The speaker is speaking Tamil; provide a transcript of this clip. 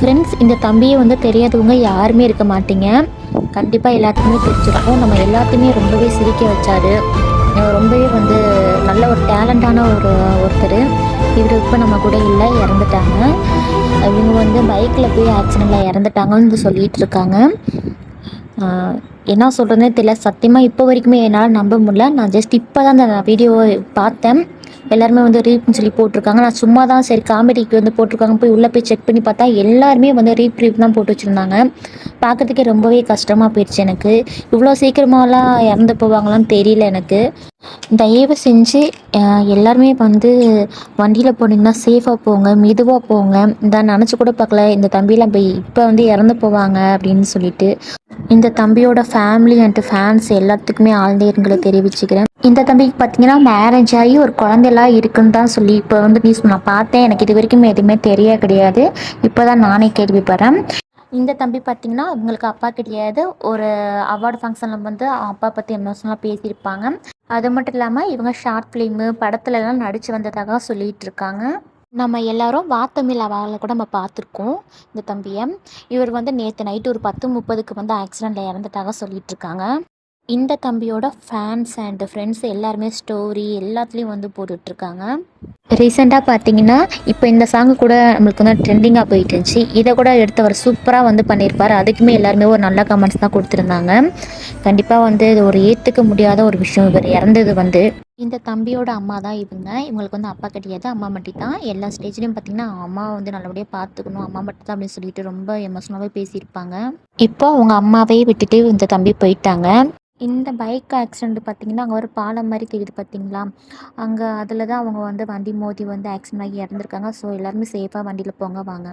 ஃப்ரெண்ட்ஸ் இந்த தம்பியை வந்து தெரியாதவங்க யாருமே இருக்க மாட்டீங்க. கண்டிப்பாக எல்லாத்துக்குமே தெரிஞ்சிருக்கும். நம்ம எல்லாத்தையுமே ரொம்பவே சிரிக்க வச்சாரு. ரொம்பவே வந்து நல்ல ஒரு டேலண்டான ஒரு ஒருத்தர். இவர் இப்போ நம்ம கூட இல்லை இறந்துட்டாங்க. இவங்க வந்து பைக்கில் போய் ஆக்சிடெண்ட்டில் இறந்துட்டாங்கன்னு சொல்லிகிட்டு சொல்லிட்டு இருக்காங்க. என்ன சொல்கிறதுனே தெரியல. சத்தியமாக இப்போ வரைக்குமே என்னால் நம்ப முடியல. நான் ஜஸ்ட் இப்போ தான் அந்த வீடியோவை பார்த்தேன். எல்லாருமே வந்து ரீப்னு சொல்லி போட்டிருக்காங்க. நான் சும்மா தான் சரி காமெடிக்கு வந்து போட்டிருக்காங்க. போய் உள்ளே போய் செக் பண்ணி பார்த்தா எல்லாருமே வந்து ரீப் ரீப் தான் போட்டு வச்சுருந்தாங்க. பார்க்கறதுக்கே ரொம்பவே கஷ்டமாக போயிடுச்சு எனக்கு. இவ்வளோ சீக்கிரமாலாம் இறந்து போவாங்களான்னு தெரியல எனக்கு. தயவு செஞ்சு எல்லாருமே வந்து வண்டியில் போனீங்கன்னா சேஃபாக போங்க மெதுவாக போங்க. இதான் நினச்சி கூட பார்க்கல இந்த தம்பிலாம் போய் இப்போ வந்து இறந்து போவாங்க அப்படின்னு சொல்லிட்டு. இந்த தம்பியோட ஃபேமிலி அண்ட் ஃபேன்ஸ் எல்லாத்துக்குமே ஆழ்ந்தேருங்களை தெரிவிச்சுக்கிறேன். இந்த தம்பிக்கு பார்த்தீங்கன்னா மேரேஜ் ஆகி ஒரு குழந்தைலாம் இருக்குன்னு தான் சொல்லி இப்போ வந்து நியூஸ் நான் பார்த்தேன். எனக்கு இது வரைக்கும் எதுவுமே தெரிய கிடையாது. இப்போ தான் நானே கேள்விப்படுறேன். இந்த தம்பி பார்த்தீங்கன்னா உங்களுக்கு அப்பா கிடையாது. ஒரு அவார்டு ஃபங்க்ஷனில் வந்து அப்பா பற்றி எமோஷனலாக பேசியிருப்பாங்க. அது மட்டும் இல்லாமல் இவங்க ஷார்ட் ஃபிலிமு படத்துலலாம் நடித்து வந்ததாக சொல்லிகிட்டு இருக்காங்க. நம்ம எல்லாரும் வாத்தமிழ் அவாவில் கூட நம்ம பார்த்துருக்கோம் இந்த தம்பியை. இவர் வந்து நேற்று நைட்டு ஒரு பத்து முப்பதுக்கு வந்து ஆக்சிடெண்ட்டில் இறந்துட்டாக சொல்லிட்டு இருக்காங்க. இந்த தம்பியோட ஃபேன்ஸ் அண்ட் ஃப்ரெண்ட்ஸ் எல்லாருமே ஸ்டோரி எல்லாத்துலேயும் வந்து போட்டுட்ருக்காங்க ரீசெண்டாக பார்த்தீங்கன்னா இப்போ இந்த சாங்கு கூட நம்மளுக்கு வந்து ட்ரெண்டிங்காக போயிட்டு இருந்துச்சு. இதை கூட எடுத்தவர் சூப்பராக வந்து பண்ணியிருப்பார் அதுக்குமே எல்லாருமே ஒரு நல்ல கமெண்ட்ஸ் தான் கொடுத்துருந்தாங்க. கண்டிப்பாக வந்து இது ஒரு ஏற்றுக்க முடியாத ஒரு விஷயம். இவர் இறந்தது வந்து இந்த தம்பியோட அம்மா தான் இவங்க. இவங்களுக்கு வந்து அப்பா கிடையாது அம்மா மட்டும் தான். எல்லா ஸ்டேஜ்லேயும் பார்த்தீங்கன்னா அம்மா வந்து நல்லபடியாக பார்த்துக்கணும் அம்மா மட்டும் தான் அப்படின்னு சொல்லிட்டு ரொம்ப எமோஷனலாகவே பேசியிருப்பாங்க. இப்போ அவங்க அம்மாவே விட்டுட்டு இந்த தம்பி போயிட்டாங்க. இந்த பைக் ஆக்சிடெண்ட் பார்த்தீங்கன்னா அங்கே ஒரு பாலம் மாதிரி தெரியுது பார்த்தீங்களா அங்கே அதில் தான் அவங்க வந்து வண்டி மோதி வந்து ஆக்சிடென்ட் ஆகி இறந்துருக்காங்க. ஸோ எல்லாருமே சேஃபாக வண்டியில் போங்க வாங்க.